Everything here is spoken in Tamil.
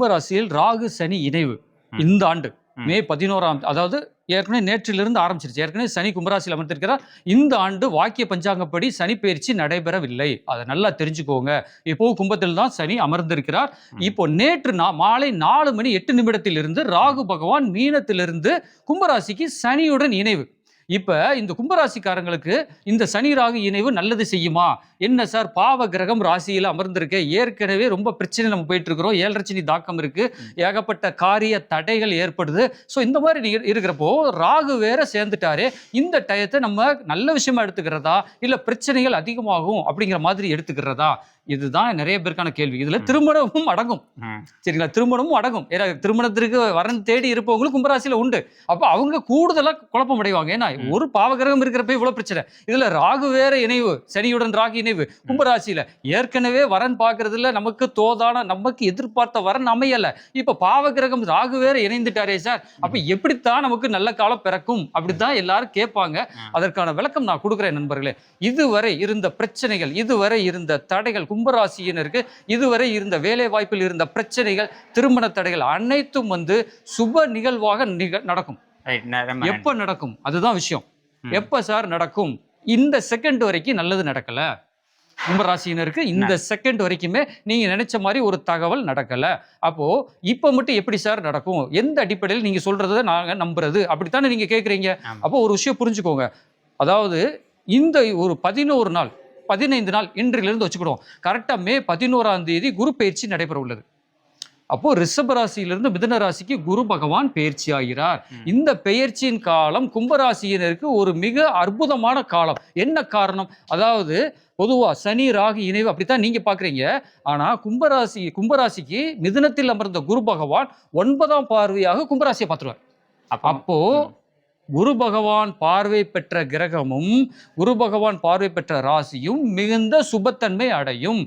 கும்பராசியில் ராகு சனி இணைவு. இந்த ஆண்டு. ம். பதினோராம் அதாவது ஏற்கனவே நேற்றிலிருந்து ஆரம்பிச்சிருச்சு. ஏற்கனவே சனி கும்பராசியில் அமர்ந்திருக்கிறார். இந்த ஆண்டு வாக்கிய பஞ்சாங்கப்படி சனி பயிற்சி நடைபெறவில்லை. அதை நல்லா தெரிஞ்சுக்கோங்க. இப்போ கும்பத்தில் தான் சனி அமர்ந்திருக்கிறார். இப்போ நேற்று மாலை நாலு மணி எட்டு நிமிடத்திலிருந்து ராகு பகவான் மீனத்திலிருந்து கும்பராசிக்கு சனியுடன் இணைவு. இப்போ இந்த கும்பராசிக்காரங்களுக்கு இந்த சனி ராகு இணைவு நல்லது செய்யுமா? என்ன சார் பாவ கிரகம் ராசியில் அமர்ந்திருக்க? ஏற்கனவே ரொம்ப பிரச்சனை நம்ம போயிட்டு இருக்கிறோம் ஏழரச்சனி தாக்கம் இருக்கு. ஏகப்பட்ட காரிய தடைகள் ஏற்படுது. ஸோ இந்த மாதிரி இருக்கிறப்போ ராகு வேற சேர்ந்துட்டாரே. இந்த டயத்தை நம்ம நல்ல விஷயமா எடுத்துக்கிறதா? இல்லை பிரச்சனைகள் அதிகமாகும் அப்படிங்கிற மாதிரி எடுத்துக்கிறதா? இதுதான் நிறைய பேருக்கான கேள்வி. இதுல திருமணமும் அடங்கும். சரிங்களா? திருமணமும் அடங்கும். ஏன்னா திருமணத்திற்கு வரன் தேடி இருப்பவங்களும் கும்பராசியில உண்டு. அப்ப அவங்க கூடுதலா குழப்பம் அடைவாங்க. ஏன்னா. ஒரு பாவகிரகம் இருக்கிறப்ப இவ்வளவு பிரச்சனை. இதுல ராகு வேற இணைவு சனியுடன் ராகு இணைவு. கும்பராசியில ஏற்கனவே வரன் பார்க்கறதுல நமக்கு தோதான நமக்கு எதிர்பார்த்த வரன் அமையல. இப்ப பாவகிரகம் ராகு வேற இணைந்துட்டாரே சார். அப்ப எப்படித்தான் நமக்கு நல்ல காலம் பிறக்கும்? அப்படித்தான் எல்லாரும் கேட்பாங்க. அதற்கான விளக்கம் நான் கொடுக்குறேன் நண்பர்களே. இதுவரை இருந்த பிரச்சனைகள் இதுவரை இருந்த தடைகள் கும்பராசியினருக்கு இதுவரை இருந்த வேலை வாய்ப்பில் இருந்த பிரச்சனைகள் திருமண தடைகள் அனைத்தும் வந்து சுப நிகழ்வாக நிக நடக்கும். எப்ப நடக்கும்? அதுதான் விஷயம். எப்ப சார் நடக்கும்? இந்த செகண்ட் வரைக்கும் நல்லது நடக்கல. கும்பராசியினருக்கு இந்த செகண்ட் வரைக்குமே நீங்க நினைச்ச மாதிரி ஒரு தகவல் நடக்கல. அப்போ இப்ப மட்டும் எப்படி சார் நடக்கும்? எந்த அடிப்படையில் நீங்க சொல்றதை நாங்க நம்புறது? அப்படித்தானே நீங்க கேக்குறீங்க. அப்போ ஒரு விஷயம் புரிஞ்சுக்கோங்க. அதாவது இந்த ஒரு பதினோரு நாள் பதினைந்து நாள் இன்றிலிருந்து வச்சுக்கிடுவோம். கரெக்டா மே பதினோராம் தேதி குரு பயிற்சி நடைபெற உள்ளது அப்போ ரிஷப ராசியிலிருந்து மிதுன ராசிக்கு குரு பகவான் பயிற்சி ஆகிறார். இந்த பெயர்ச்சியின் காலம் கும்பராசியினருக்கு ஒரு மிக அற்புதமான காலம். என்ன காரணம்? அதாவது பொதுவா சனி ராகு இணைவு அப்படித்தான் நீங்க பாக்குறீங்க. ஆனா கும்பராசி கும்பராசிக்கு மிதுனத்தில் அமர்ந்த குரு பகவான் ஒன்பதாம் பார்வையாக கும்பராசியை பார்த்துருவார். அப்போ குரு பகவான் பார்வை பெற்ற கிரகமும் குரு பகவான் பார்வை பெற்ற ராசியும் மிகுந்த சுபத்தன்மை அடையும்.